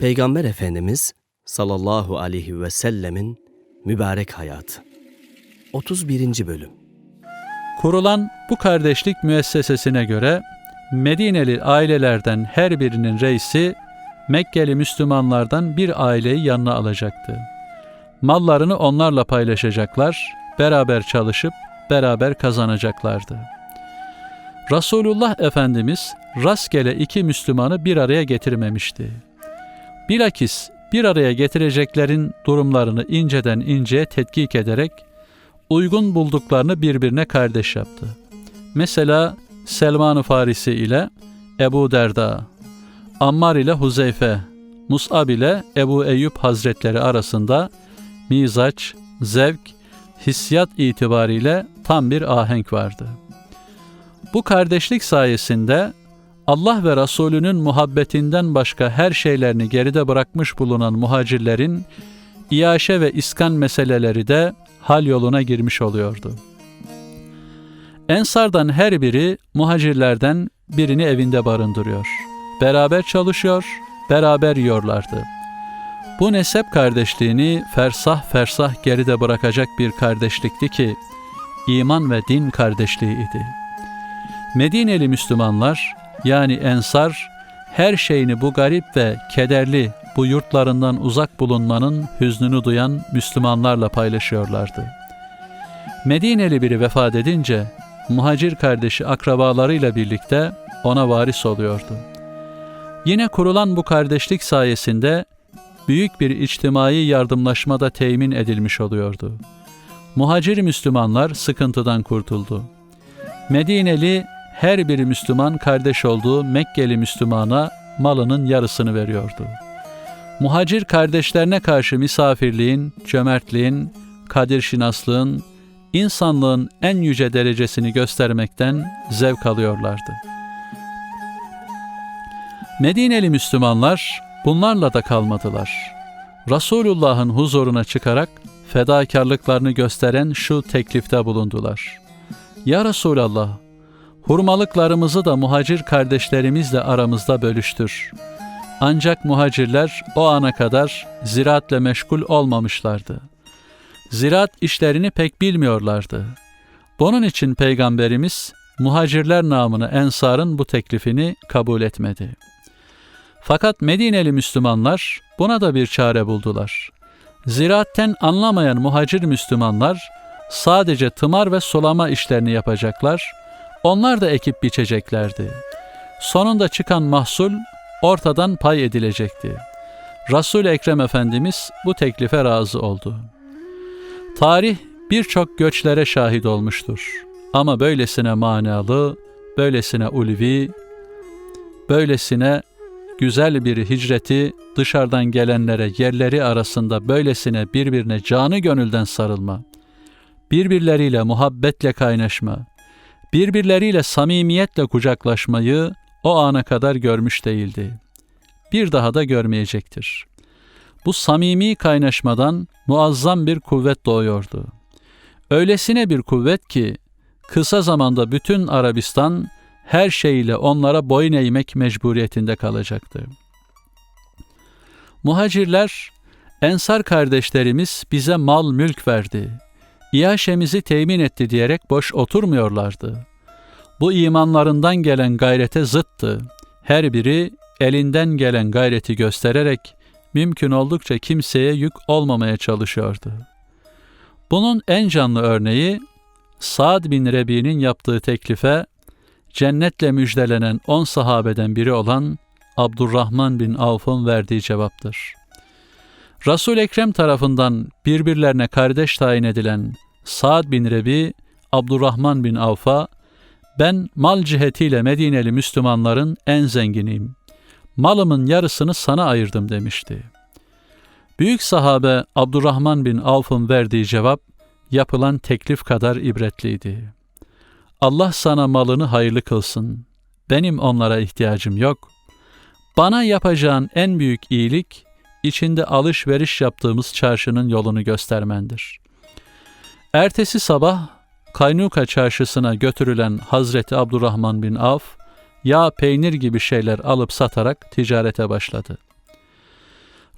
Peygamber Efendimiz sallallahu aleyhi ve sellemin mübarek hayatı. 31. bölüm. Kurulan bu kardeşlik müessesesine göre Medineli ailelerden her birinin reisi Mekkeli Müslümanlardan bir aileyi yanına alacaktı. Mallarını onlarla paylaşacaklar, beraber çalışıp beraber kazanacaklardı. Resulullah Efendimiz rastgele iki Müslümanı bir araya getirmemişti. Bilakis bir araya getireceklerin durumlarını inceden inceye tetkik ederek uygun bulduklarını birbirine kardeş yaptı. Mesela Selman-ı Farisi ile Ebu Derda, Ammar ile Huzeyfe, Mus'ab ile Ebu Eyyub Hazretleri arasında mizaç, zevk, hissiyat itibariyle tam bir ahenk vardı. Bu kardeşlik sayesinde Allah ve Resulünün muhabbetinden başka her şeylerini geride bırakmış bulunan muhacirlerin iaşe ve iskan meseleleri de hal yoluna girmiş oluyordu. Ensardan her biri muhacirlerden birini evinde barındırıyor. Beraber çalışıyor, beraber yiyorlardı. Bu nesep kardeşliğini fersah fersah geride bırakacak bir kardeşlikti ki iman ve din kardeşliğiydi. Medineli Müslümanlar yani Ensar her şeyini bu garip ve kederli bu yurtlarından uzak bulunmanın hüznünü duyan Müslümanlarla paylaşıyorlardı. Medineli biri vefat edince muhacir kardeşi akrabalarıyla birlikte ona varis oluyordu. Yine kurulan bu kardeşlik sayesinde büyük bir içtimai yardımlaşma da temin edilmiş oluyordu. Muhacir Müslümanlar sıkıntıdan kurtuldu. Medineli her bir Müslüman kardeş olduğu Mekkeli Müslümana malının yarısını veriyordu. Muhacir kardeşlerine karşı misafirliğin, cömertliğin, kadir şinaslığın, insanlığın en yüce derecesini göstermekten zevk alıyorlardı. Medineli Müslümanlar bunlarla da kalmadılar. Resulullah'ın huzuruna çıkarak fedakarlıklarını gösteren şu teklifte bulundular. Ya Resulallah, hurmalıklarımızı da muhacir kardeşlerimizle aramızda bölüştür. Ancak muhacirler o ana kadar ziraatle meşgul olmamışlardı. Ziraat işlerini pek bilmiyorlardı. Bunun için Peygamberimiz muhacirler namını Ensar'ın bu teklifini kabul etmedi. Fakat Medineli Müslümanlar buna da bir çare buldular. Ziraatten anlamayan muhacir Müslümanlar sadece tımar ve sulama işlerini yapacaklar, onlar da ekip biçeceklerdi. Sonunda çıkan mahsul ortadan pay edilecekti. Resul Ekrem Efendimiz bu teklife razı oldu. Tarih birçok göçlere şahit olmuştur. Ama böylesine manalı, böylesine ulvi, böylesine güzel bir hicreti dışarıdan gelenlere yerleri arasında böylesine birbirine canı gönülden sarılma, birbirleriyle muhabbetle kaynaşma, birbirleriyle samimiyetle kucaklaşmayı o ana kadar görmüş değildi. Bir daha da görmeyecektir. Bu samimi kaynaşmadan muazzam bir kuvvet doğuyordu. Öylesine bir kuvvet ki kısa zamanda bütün Arabistan her şeyle onlara boyun eğmek mecburiyetinde kalacaktı. Muhacirler, Ensar kardeşlerimiz bize mal mülk verdi, İyaşemizi temin etti diyerek boş oturmuyorlardı. Bu imanlarından gelen gayrete zıttı. Her biri elinden gelen gayreti göstererek mümkün oldukça kimseye yük olmamaya çalışıyordu. Bunun en canlı örneği Sa'd bin Rebi'nin yaptığı teklife cennetle müjdelenen on sahabeden biri olan Abdurrahman bin Avf'ın verdiği cevaptır. Resul Ekrem tarafından birbirlerine kardeş tayin edilen Sa'd bin Rebi, Abdurrahman bin Avf'a ben mal cihetiyle Medineli Müslümanların en zenginiyim. Malımın yarısını sana ayırdım demişti. Büyük sahabe Abdurrahman bin Avf'ın verdiği cevap yapılan teklif kadar ibretliydi. Allah sana malını hayırlı kılsın. Benim onlara ihtiyacım yok. Bana yapacağın en büyük iyilik, içinde alışveriş yaptığımız çarşının yolunu göstermendir. Ertesi sabah Kaynuka çarşısına götürülen Hazreti Abdurrahman bin Avf, yağ peynir gibi şeyler alıp satarak ticarete başladı.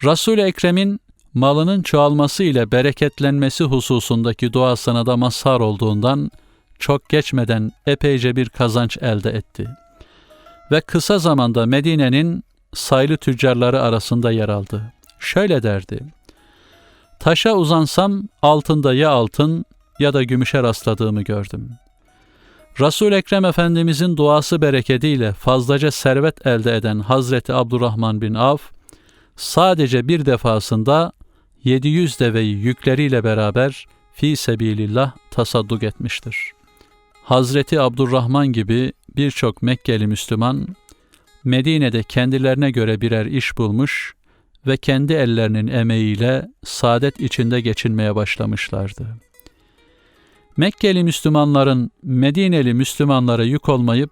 Resul-i Ekrem'in malının çoğalması ile bereketlenmesi hususundaki duasına da mazhar olduğundan çok geçmeden epeyce bir kazanç elde etti. Ve kısa zamanda Medine'nin sayılı tüccarları arasında yer aldı. Şöyle derdi. Taşa uzansam altında ya altın ya da gümüşe rastladığımı gördüm. Resul Ekrem Efendimizin duası bereketiyle fazlaca servet elde eden Hazreti Abdurrahman bin Avf sadece bir defasında 700 deveyi yükleriyle beraber fi sebilillah tasadduk etmiştir. Hazreti Abdurrahman gibi birçok Mekkeli Müslüman Medine'de kendilerine göre birer iş bulmuş ve kendi ellerinin emeğiyle saadet içinde geçinmeye başlamışlardı. Mekkeli Müslümanların Medineli Müslümanlara yük olmayıp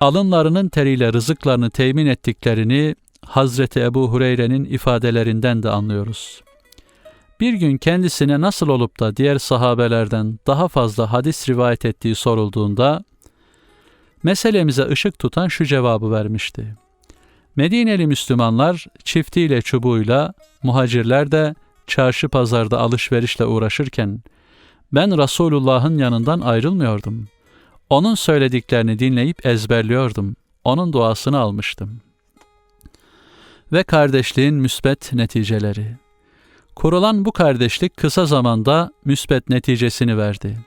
alınlarının teriyle rızıklarını temin ettiklerini Hazreti Ebu Hureyre'nin ifadelerinden de anlıyoruz. Bir gün kendisine nasıl olup da diğer sahabelerden daha fazla hadis rivayet ettiği sorulduğunda meselemize ışık tutan şu cevabı vermişti. Medineli Müslümanlar çiftiyle çubuğuyla, muhacirler de çarşı pazarda alışverişle uğraşırken ben Resulullah'ın yanından ayrılmıyordum. Onun söylediklerini dinleyip ezberliyordum. Onun duasını almıştım. Ve kardeşliğin müsbet neticeleri. Kurulan bu kardeşlik kısa zamanda müsbet neticesini verdi.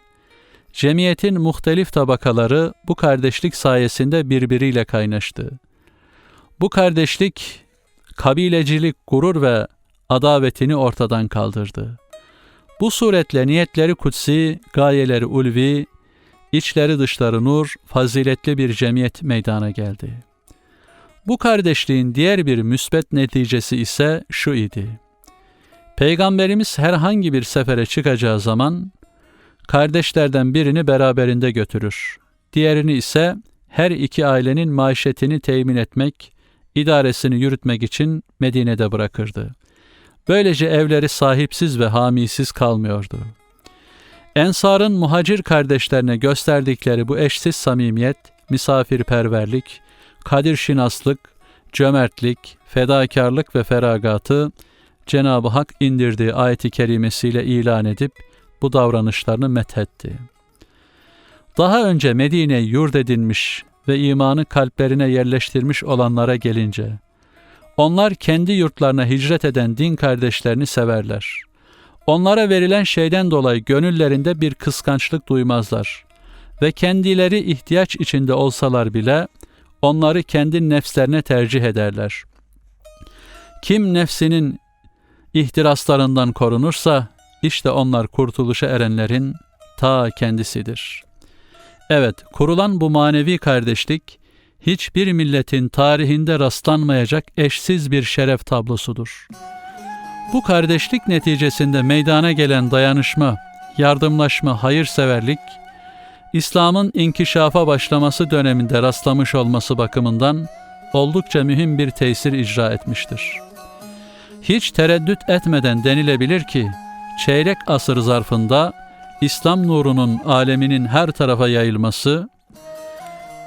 Cemiyetin muhtelif tabakaları bu kardeşlik sayesinde birbiriyle kaynaştı. Bu kardeşlik kabilecilik, gurur ve adavetini ortadan kaldırdı. Bu suretle niyetleri kutsi, gayeleri ulvi, içleri dışları nur, faziletli bir cemiyet meydana geldi. Bu kardeşliğin diğer bir müsbet neticesi ise şu idi. Peygamberimiz herhangi bir sefere çıkacağı zaman kardeşlerden birini beraberinde götürür. Diğerini ise her iki ailenin maişetini temin etmek, idaresini yürütmek için Medine'de bırakırdı. Böylece evleri sahipsiz ve hamisiz kalmıyordu. Ensar'ın muhacir kardeşlerine gösterdikleri bu eşsiz samimiyet, misafirperverlik, kadir şinaslık, cömertlik, fedakarlık ve feragatı Cenab-ı Hak indirdiği ayeti kerimesiyle ilan edip bu davranışlarını methetti. Daha önce Medine yurt edinmiş ve imanı kalplerine yerleştirmiş olanlara gelince, onlar kendi yurtlarına hicret eden din kardeşlerini severler. Onlara verilen şeyden dolayı gönüllerinde bir kıskançlık duymazlar ve kendileri ihtiyaç içinde olsalar bile onları kendi nefslerine tercih ederler. Kim nefsinin ihtiraslarından korunursa işte onlar kurtuluşa erenlerin ta kendisidir. Evet, kurulan bu manevi kardeşlik hiçbir milletin tarihinde rastlanmayacak eşsiz bir şeref tablosudur. Bu kardeşlik neticesinde meydana gelen dayanışma, yardımlaşma, hayırseverlik, İslam'ın inkişafa başlaması döneminde rastlamış olması bakımından oldukça mühim bir tesir icra etmiştir. Hiç tereddüt etmeden denilebilir ki, çeyrek asır zarfında İslam nurunun aleminin her tarafa yayılması,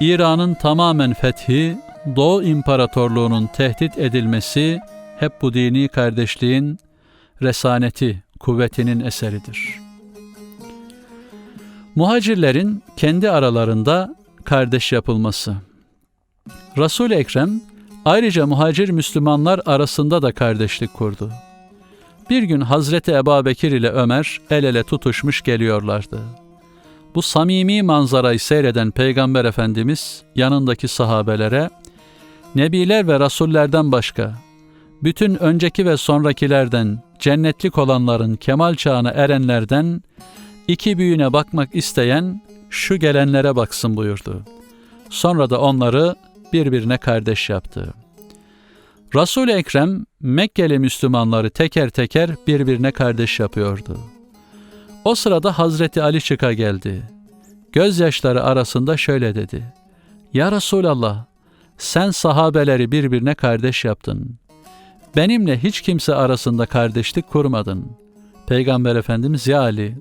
İran'ın tamamen fethi, Doğu İmparatorluğu'nun tehdit edilmesi hep bu dini kardeşliğin resaneti, kuvvetinin eseridir. Muhacirlerin kendi aralarında kardeş yapılması. Resul-i Ekrem ayrıca muhacir Müslümanlar arasında da kardeşlik kurdu. Bir gün Hazreti Ebabekir ile Ömer el ele tutuşmuş geliyorlardı. Bu samimi manzarayı seyreden Peygamber Efendimiz yanındaki sahabelere Nebiler ve Rasullerden başka bütün önceki ve sonrakilerden cennetlik olanların kemal çağına erenlerden iki büyüğüne bakmak isteyen şu gelenlere baksın buyurdu. Sonra da onları birbirine kardeş yaptı. Resul-i Ekrem Mekkeli Müslümanları teker teker birbirine kardeş yapıyordu. O sırada Hazreti Ali çıka geldi. Gözyaşları arasında şöyle dedi. Ya Resulallah, sen sahabeleri birbirine kardeş yaptın. Benimle hiç kimse arasında kardeşlik kurmadın. Peygamber Efendimiz ya Ali,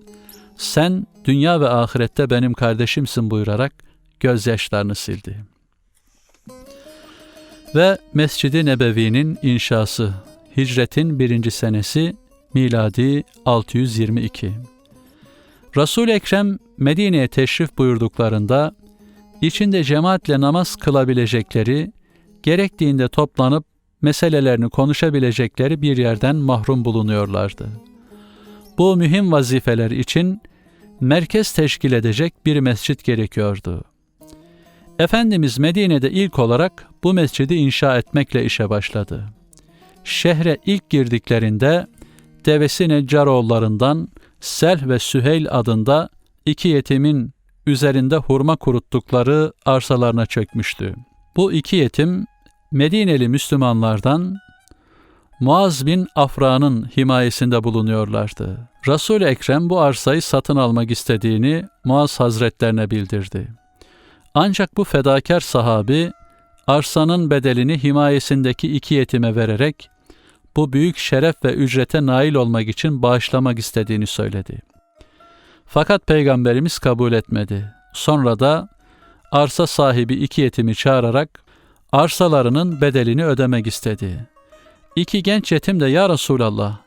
sen dünya ve ahirette benim kardeşimsin buyurarak gözyaşlarını sildi. Ve Mescid-i Nebevi'nin inşası, hicretin birinci senesi miladi 622. Resul-i Ekrem Medine'ye teşrif buyurduklarında içinde cemaatle namaz kılabilecekleri, gerektiğinde toplanıp meselelerini konuşabilecekleri bir yerden mahrum bulunuyorlardı. Bu mühim vazifeler için merkez teşkil edecek bir mescit gerekiyordu. Efendimiz Medine'de ilk olarak bu mescidi inşa etmekle işe başladı. Şehre ilk girdiklerinde devesi Neccaroğullarından Selh ve Süheyl adında iki yetimin üzerinde hurma kuruttukları arsalarına çökmüştü. Bu iki yetim Medineli Müslümanlardan Muaz bin Afra'nın himayesinde bulunuyorlardı. Resul-i Ekrem bu arsayı satın almak istediğini Muaz Hazretlerine bildirdi. Ancak bu fedakar sahabi arsanın bedelini himayesindeki iki yetime vererek bu büyük şeref ve ücrete nail olmak için bağışlamak istediğini söyledi. Fakat Peygamberimiz kabul etmedi. Sonra da arsa sahibi iki yetimi çağırarak arsalarının bedelini ödemek istedi. İki genç yetim de ya Resulallah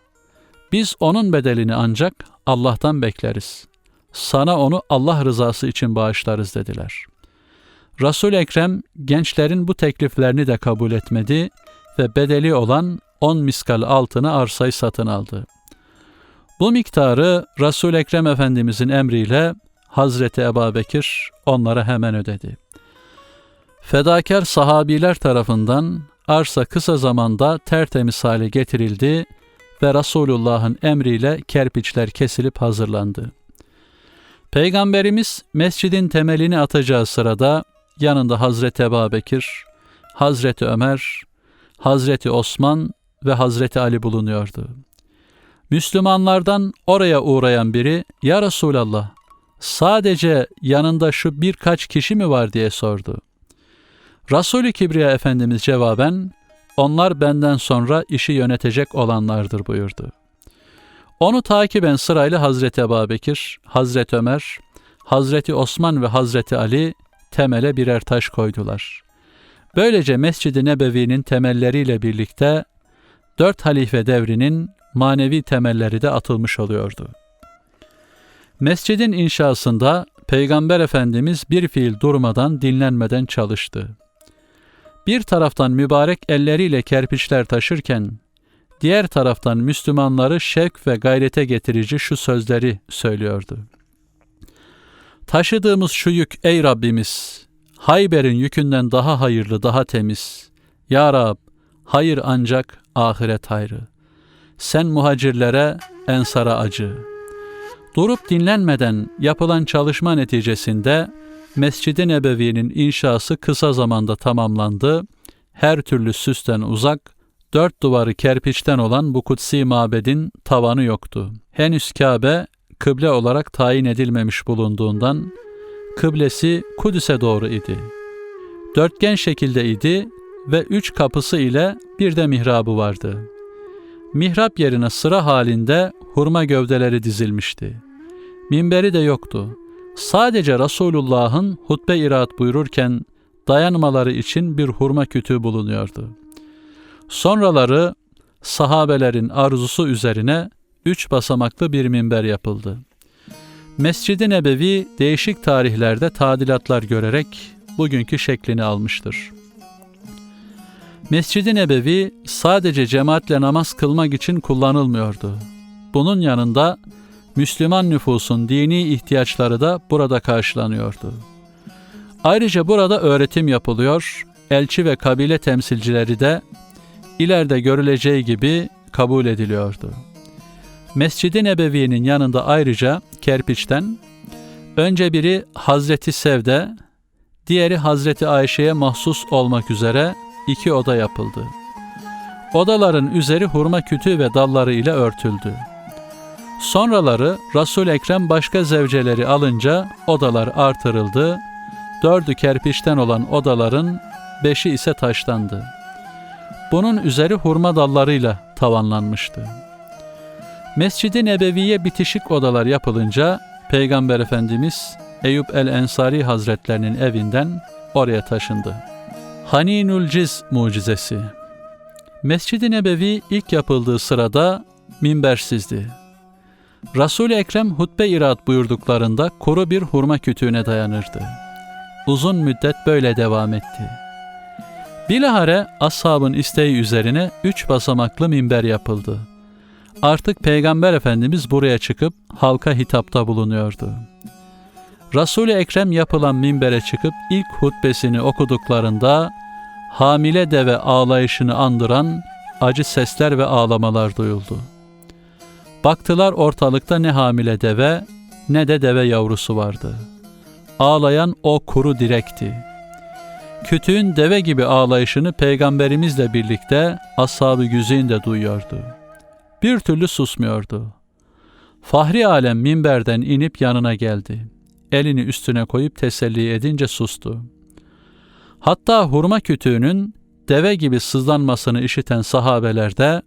biz onun bedelini ancak Allah'tan bekleriz. Sana onu Allah rızası için bağışlarız dediler. Resul Ekrem gençlerin bu tekliflerini de kabul etmedi ve bedeli olan 10 miskal altına arsayı satın aldı. Bu miktarı Resul Ekrem Efendimizin emriyle Hazreti Ebubekir onlara hemen ödedi. Fedakar sahabiler tarafından arsa kısa zamanda tertemiz hale getirildi ve Resulullah'ın emriyle kerpiçler kesilip hazırlandı. Peygamberimiz mescidin temelini atacağı sırada yanında Hazreti Ebubekir, Hazreti Ömer, Hazreti Osman ve Hazreti Ali bulunuyordu. Müslümanlardan oraya uğrayan biri, Ya Resulallah, sadece yanında şu birkaç kişi mi var diye sordu. Resul-i Kibriya Efendimiz cevaben, onlar benden sonra işi yönetecek olanlardır buyurdu. Onu takiben sırayla Hazreti Ebubekir, Hazreti Ömer, Hazreti Osman ve Hazreti Ali temele birer taş koydular. Böylece Mescid-i Nebevi'nin temelleriyle birlikte dört halife devrinin manevi temelleri de atılmış oluyordu. Mescidin inşasında Peygamber Efendimiz bir fiil durmadan dinlenmeden çalıştı. Bir taraftan mübarek elleriyle kerpiçler taşırken, diğer taraftan Müslümanları şevk ve gayrete getirici şu sözleri söylüyordu. Taşıdığımız şu yük ey Rabbimiz, Hayber'in yükünden daha hayırlı, daha temiz. Ya Rab, hayır ancak ahiret hayrı. Sen muhacirlere, ensara acı. Durup dinlenmeden yapılan çalışma neticesinde Mescid-i Nebevi'nin inşası kısa zamanda tamamlandı. Her türlü süsten uzak, dört duvarı kerpiçten olan bu kutsi mabedin tavanı yoktu. Henüz Kabe kıble olarak tayin edilmemiş bulunduğundan kıblesi Kudüs'e doğru idi. Dörtgen şekilde idi ve üç kapısı ile bir de mihrabı vardı. Mihrap yerine sıra halinde hurma gövdeleri dizilmişti. Minberi de yoktu. Sadece Resulullah'ın hutbe iraat buyururken dayanmaları için bir hurma kütüğü bulunuyordu. Sonraları sahabelerin arzusu üzerine üç basamaklı bir minber yapıldı. Mescid-i Nebevi değişik tarihlerde tadilatlar görerek bugünkü şeklini almıştır. Mescid-i Nebevi sadece cemaatle namaz kılmak için kullanılmıyordu. Bunun yanında Müslüman nüfusun dini ihtiyaçları da burada karşılanıyordu. Ayrıca burada öğretim yapılıyor, elçi ve kabile temsilcileri de ileride görüleceği gibi kabul ediliyordu. Mescid-i Nebevi'nin yanında ayrıca kerpiçten önce biri Hazreti Sevde, diğeri Hazreti Ayşe'ye mahsus olmak üzere iki oda yapıldı. Odaların üzeri hurma kütüğü ve dalları ile örtüldü. Sonraları Resul Ekrem başka zevceleri alınca odalar artırıldı. Dördü kerpiçten olan odaların beşi ise taştandı. Bunun üzeri hurma dallarıyla tavanlanmıştı. Mescid-i Nebevi'ye bitişik odalar yapılınca Peygamber Efendimiz Eyüp el-Ensari Hazretlerinin evinden oraya taşındı. Haninül Ciz mucizesi Mescid-i Nebevi ilk yapıldığı sırada minbersizdi. Resul-i Ekrem hutbe irat buyurduklarında kuru bir hurma kütüğüne dayanırdı. Uzun müddet böyle devam etti. Bilahare ashabın isteği üzerine üç basamaklı minber yapıldı. Artık Peygamber Efendimiz buraya çıkıp halka hitapta bulunuyordu. Resul-i Ekrem yapılan minbere çıkıp ilk hutbesini okuduklarında hamile deve ağlayışını andıran acı sesler ve ağlamalar duyuldu. Baktılar ortalıkta ne hamile deve ne de deve yavrusu vardı. Ağlayan o kuru direkti. Kütüğün deve gibi ağlayışını peygamberimizle birlikte ashab-ı de duyuyordu. Bir türlü susmuyordu. Fahri alem minberden inip yanına geldi. Elini üstüne koyup teselli edince sustu. Hatta hurma kütüğünün deve gibi sızlanmasını işiten sahabeler de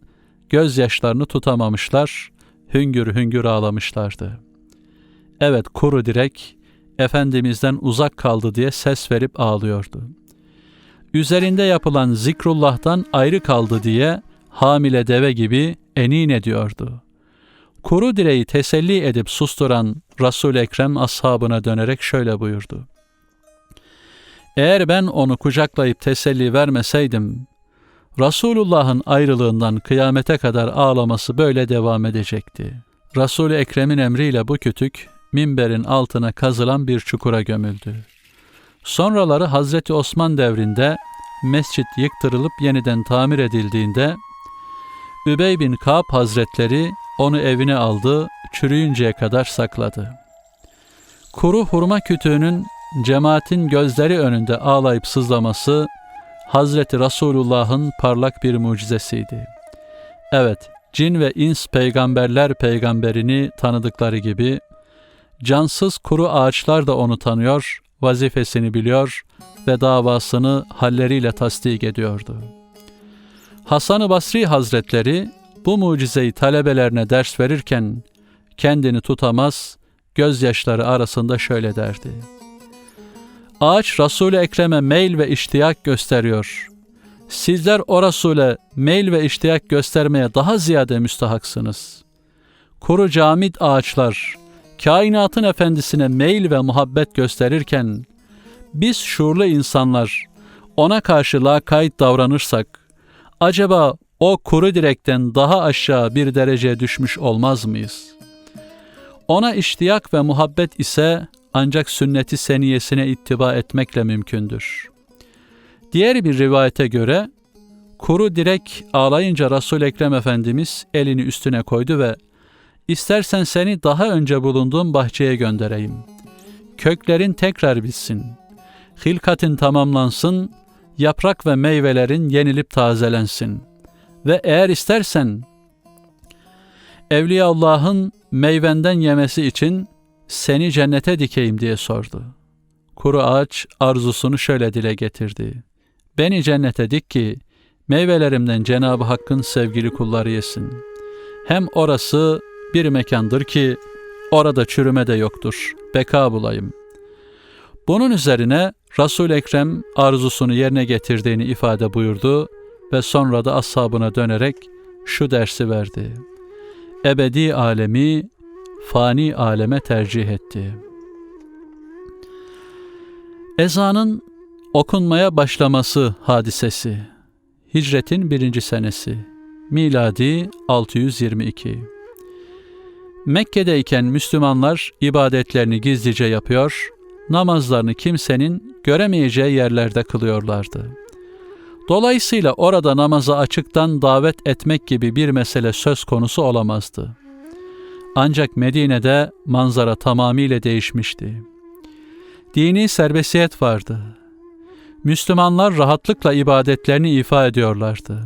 gözyaşlarını tutamamışlar, hüngür hüngür ağlamışlardı. Evet kuru direk Efendimiz'den uzak kaldı diye ses verip ağlıyordu. Üzerinde yapılan zikrullah'tan ayrı kaldı diye hamile deve gibi enin ediyordu. Kuru direği teselli edip susturan Resul Ekrem ashabına dönerek şöyle buyurdu. Eğer ben onu kucaklayıp teselli vermeseydim, Resulullah'ın ayrılığından kıyamete kadar ağlaması böyle devam edecekti. Resul-i Ekrem'in emriyle bu kütük minberin altına kazılan bir çukura gömüldü. Sonraları Hazreti Osman devrinde mescit yıktırılıp yeniden tamir edildiğinde Übey bin Ka'b Hazretleri onu evine aldı, çürüyünceye kadar sakladı. Kuru hurma kütüğünün cemaatin gözleri önünde ağlayıp sızlaması Hazreti Resulullah'ın parlak bir mucizesiydi. Evet, cin ve ins peygamberler peygamberini tanıdıkları gibi cansız kuru ağaçlar da onu tanıyor, vazifesini biliyor ve davasını halleriyle tasdik ediyordu. Hasan-ı Basri Hazretleri bu mucizeyi talebelerine ders verirken kendini tutamaz, gözyaşları arasında şöyle derdi. Ağaç Resul-i Ekrem'e meyl ve iştiyak gösteriyor. Sizler o Resul'e meyl ve iştiyak göstermeye daha ziyade müstahaksınız. Kuru camit ağaçlar, kainatın efendisine meyl ve muhabbet gösterirken, biz şuurlu insanlar ona karşı lakayt davranırsak, acaba o kuru direkten daha aşağı bir dereceye düşmüş olmaz mıyız? Ona iştiyak ve muhabbet ise ancak sünneti seniyesine ittiba etmekle mümkündür. Diğer bir rivayete göre kuru direk ağlayınca Resul Ekrem Efendimiz elini üstüne koydu ve istersen seni daha önce bulunduğum bahçeye göndereyim. Köklerin tekrar bitsin. Hilkatin tamamlansın, yaprak ve meyvelerin yenilip tazelensin. Ve eğer istersen Evliya Allah'ın meyvenden yemesi için seni cennete dikeyim diye sordu. Kuru ağaç arzusunu şöyle dile getirdi. Beni cennete dik ki meyvelerimden Cenab-ı Hakk'ın sevgili kulları yesin. Hem orası bir mekandır ki orada çürüme de yoktur. Beka bulayım. Bunun üzerine Resul Ekrem arzusunu yerine getirdiğini ifade buyurdu ve sonra da ashabına dönerek şu dersi verdi. Ebedi alemi fani aleme tercih etti. Ezanın okunmaya başlaması hadisesi. Hicretin birinci senesi. Miladi 622. Mekke'deyken Müslümanlar ibadetlerini gizlice yapıyor, namazlarını kimsenin göremeyeceği yerlerde kılıyorlardı. Dolayısıyla orada namaza açıktan davet etmek gibi bir mesele söz konusu olamazdı. Ancak Medine'de manzara tamamıyla değişmişti. Dini serbestiyet vardı. Müslümanlar rahatlıkla ibadetlerini ifa ediyorlardı.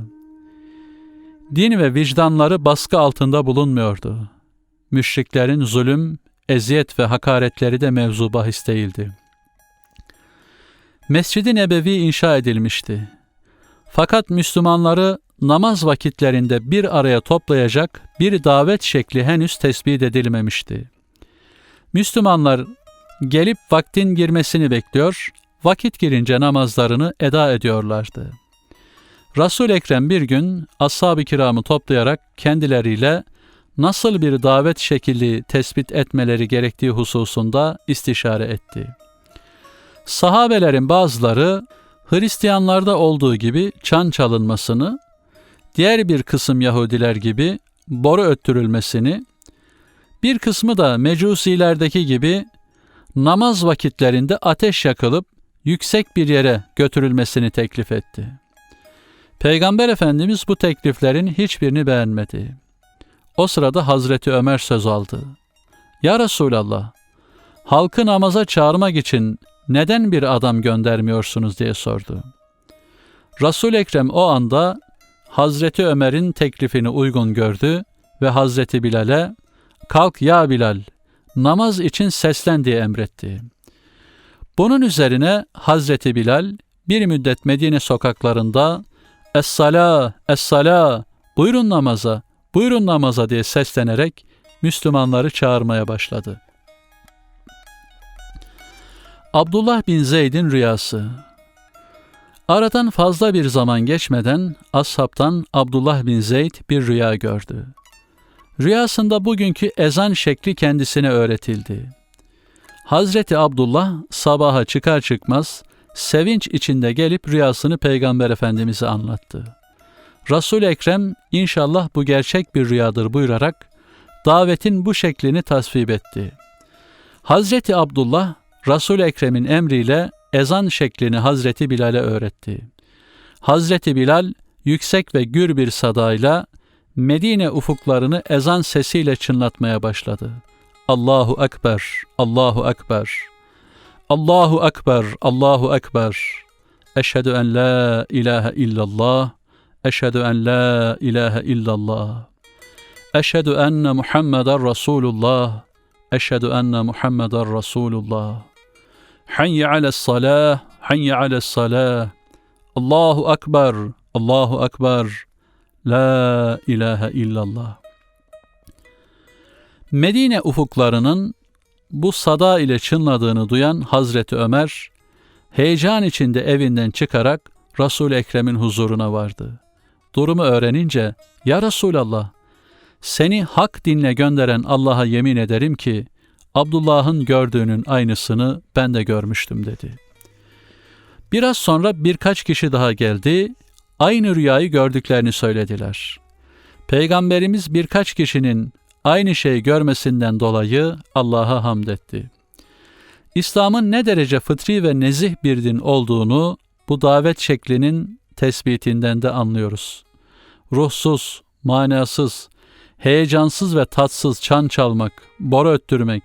Din ve vicdanları baskı altında bulunmuyordu. Müşriklerin zulüm, eziyet ve hakaretleri de mevzu bahis değildi. Mescid-i Nebevi inşa edilmişti. Fakat Müslümanları namaz vakitlerinde bir araya toplayacak bir davet şekli henüz tespit edilmemişti. Müslümanlar gelip vaktin girmesini bekliyor, vakit girince namazlarını eda ediyorlardı. Resul Ekrem bir gün ashab-ı kiramı toplayarak kendileriyle nasıl bir davet şekli tespit etmeleri gerektiği hususunda istişare etti. Sahabelerin bazıları Hristiyanlarda olduğu gibi çan çalınmasını, diğer bir kısım Yahudiler gibi boru öttürülmesini, bir kısmı da mecusilerdeki gibi namaz vakitlerinde ateş yakılıp yüksek bir yere götürülmesini teklif etti. Peygamber Efendimiz bu tekliflerin hiçbirini beğenmedi. O sırada Hazreti Ömer söz aldı. Ya Resulallah, halkı namaza çağırmak için neden bir adam göndermiyorsunuz diye sordu. Resul Ekrem o anda Hazreti Ömer'in teklifini uygun gördü ve Hazreti Bilal'e kalk ya Bilal namaz için seslen diye emretti. Bunun üzerine Hazreti Bilal bir müddet Medine sokaklarında Es-sala, es-sala, buyurun namaza, buyurun namaza diye seslenerek Müslümanları çağırmaya başladı. Abdullah bin Zeyd'in rüyası Aradan fazla bir zaman geçmeden ashabtan Abdullah bin Zeyd bir rüya gördü. Rüyasında bugünkü ezan şekli kendisine öğretildi. Hazreti Abdullah sabaha çıkar çıkmaz sevinç içinde gelip rüyasını Peygamber Efendimiz'e anlattı. Resul Ekrem inşallah bu gerçek bir rüyadır buyurarak davetin bu şeklini tasvip etti. Hazreti Abdullah Resul Ekrem'in emriyle ezan şeklini Hazreti Bilal'e öğretti. Hazreti Bilal yüksek ve gür bir sadayla Medine ufuklarını ezan sesiyle çınlatmaya başladı. Allahu Ekber, Allahu Ekber. Allahu Ekber, Allahu Ekber. Eşhedü en la ilahe illallah. Eşhedü en la ilahe illallah. Eşhedü enne Muhammeden Resulullah. Eşhedü enne Muhammeden Resulullah. Hayye ales salah, hayye ales salah. Allahu Ekber, Allahu Ekber. La ilahe illallah. Medine ufuklarının bu sada ile çınladığını duyan Hazreti Ömer, heyecan içinde evinden çıkarak Resul Ekrem'in huzuruna vardı. Durumu öğrenince, "Ya Resulallah, seni hak dinle gönderen Allah'a yemin ederim ki Abdullah'ın gördüğünün aynısını ben de görmüştüm." dedi. Biraz sonra birkaç kişi daha geldi, aynı rüyayı gördüklerini söylediler. Peygamberimiz birkaç kişinin aynı şeyi görmesinden dolayı Allah'a hamd etti. İslam'ın ne derece fıtri ve nezih bir din olduğunu bu davet şeklinin tespitinden de anlıyoruz. Ruhsuz, manasız, heyecansız ve tatsız çan çalmak, boru öttürmek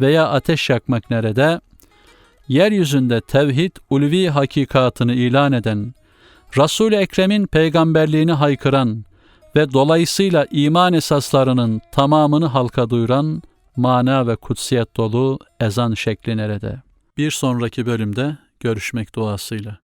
veya ateş yakmak nerede? Yeryüzünde tevhid ulvi hakikatını ilan eden, Resul-i Ekrem'in peygamberliğini haykıran ve dolayısıyla iman esaslarının tamamını halka duyuran mana ve kutsiyet dolu ezan şekli nerede? Bir sonraki bölümde görüşmek duasıyla.